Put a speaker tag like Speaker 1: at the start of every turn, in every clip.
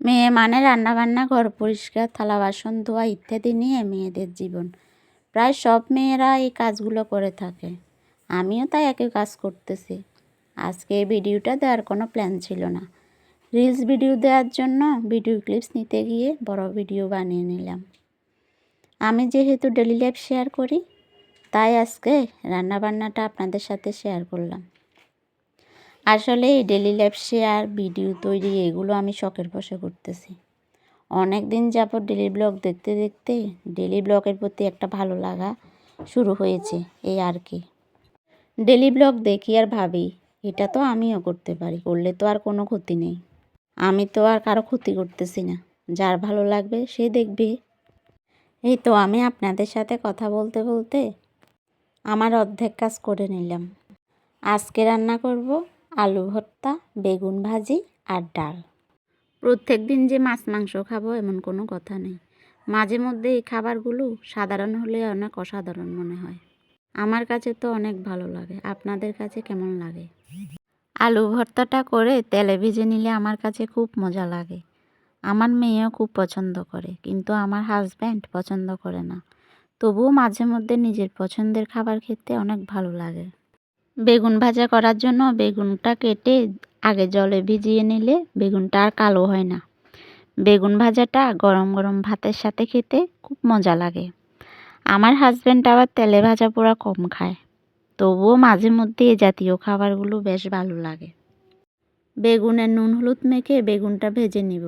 Speaker 1: মেয়ে মানে রান্নাবান্না, ঘর পরিষ্কার, থালা বাসন ধোয়া ইত্যাদি নিয়ে মেয়েদের জীবন। প্রায় সব মেয়েরা এই কাজগুলো করে থাকে। আমিও তাই একই কাজ করতেছি। আজকে এই ভিডিওটা দেওয়ার কোনো প্ল্যান ছিল না। রিলস ভিডিও দেওয়ার জন্য ভিডিও ক্লিপস নিতে গিয়ে বড় ভিডিও বানিয়ে নিলাম। আমি যেহেতু ডেলি লাইফ শেয়ার করি, তাই আজকে রান্নাবান্নাটা আপনাদের সাথে শেয়ার করলাম। আসলে এই ডেলি লাইফ শেয়ার ভিডিও তৈরি, এগুলো আমি শখের বসে করতেছি। অনেক দিন যাবত ডেলি ব্লগ দেখতে দেখতে ডেলি ব্লগের প্রতি একটা ভালো লাগা শুরু হয়েছে, এই আর কি। ডেলি ব্লগ দেখি আর ভাবি, এটা তো আমিও করতে পারি, করলে তো আর কোনো ক্ষতি নেই। আমি তো আর কারও ক্ষতি করতেছি না, যার ভালো লাগবে সে দেখবে। এই তো আমি আপনাদের সাথে কথা বলতে বলতে আমার অর্ধেক কাজ করে নিলাম। আজকে রান্না করব আলু ভর্তা বেগুন ভাজি আর ডাল। প্রত্যেক দিন যে মাছ মাংস খাব এমন কোনো কথা নেই। মাঝে মধ্যে এই খাবারগুলো সাধারণ হলে অনেক অসাধারণ মনে হয়। আমার কাছে তো অনেক ভালো লাগে। আপনাদের কাছে কেমন লাগে? আলু ভর্তাটা করে তেলে ভেজে নিলে আমার কাছে খুব মজা লাগে। আমার মেয়েও খুব পছন্দ করে কিন্তু আমার হাজব্যান্ড পছন্দ করে না। তবুও মাঝে মধ্যে নিজের পছন্দের খাবার খেতে অনেক ভালো লাগে। বেগুন ভাজা করার জন্য বেগুনটা কেটে আগে জলে ভিজিয়ে নিলে বেগুনটা আর কালো হয় না। বেগুন ভাজাটা গরম গরম ভাতের সাথে খেতে খুব মজা লাগে। আমার হাজব্যান্ড আবার তেলে ভাজা পোড়া কম খায়, তবুও মাঝে মধ্যে এ জাতীয় খাবারগুলো বেশ ভালো লাগে। বেগুনের নুন হলুদ মেখে বেগুনটা ভেজে নিব।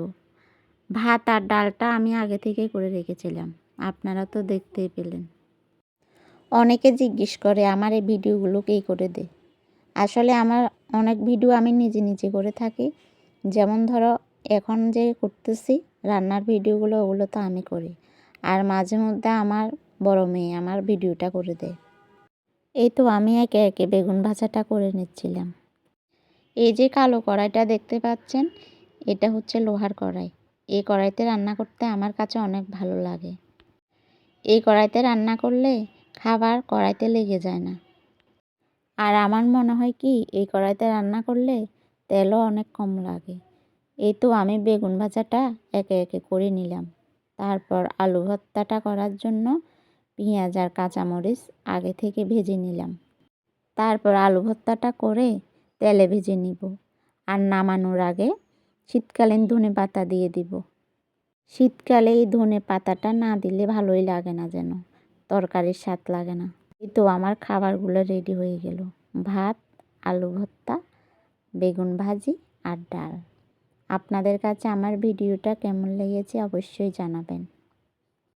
Speaker 1: ভাত আর ডালটা আমি আগে থেকে করে রেখেছিলাম, আপনারা তো দেখতেই পেলেন। অনেকে জিজ্ঞেস করে, আমার এই ভিডিওগুলো কে করে দে আসলে আমার অনেক ভিডিও আমি নিজে নিজে করে থাকি। যেমন ধরো, এখন যে করতেছি, রান্নার ভিডিওগুলো, ওগুলো তো আমি করি। আর মাঝে মধ্যে আমার বড় মেয়ে আমার ভিডিওটা করে দেয়। এই তো আমি একে একে বেগুন ভাজাটা করে নিচ্ছিলাম। এই যে কালো কড়াইটা দেখতে পাচ্ছেন, এটা হচ্ছে লোহার কড়াই। এই কড়াইতে রান্না করতে আমার কাছে অনেক ভালো লাগে। এই কড়াইতে রান্না করলে খাবার কড়াইতে লেগে যায় না। আর আমার মনে হয় কি, এই কড়াইতে রান্না করলে তেলও অনেক কম লাগে। এই তো আমি বেগুন ভাজাটা একে একে করে নিলাম। তারপর আলু ভর্তাটা করার জন্য পেঁয়াজ আর কাঁচামরিচ আগে থেকে ভেজে নিলাম। তারপর আলু ভর্তাটা করে তেলে ভেজে নিব। আর নামানোর আগে শীতকালীন ধনে পাতা দিয়ে দিব। শীতকালে এই ধনে পাতাটা না দিলে ভালোই লাগে না যেন। তরকারির স্বাদ লাগে না। এই তো আমার খাবারগুলো রেডি হয়ে গেল। ভাত, আলু ভর্তা, বেগুন ভাজি আর ডাল। আপনাদের কাছে আমার ভিডিওটা কেমন লেগেছে অবশ্যই জানাবেন।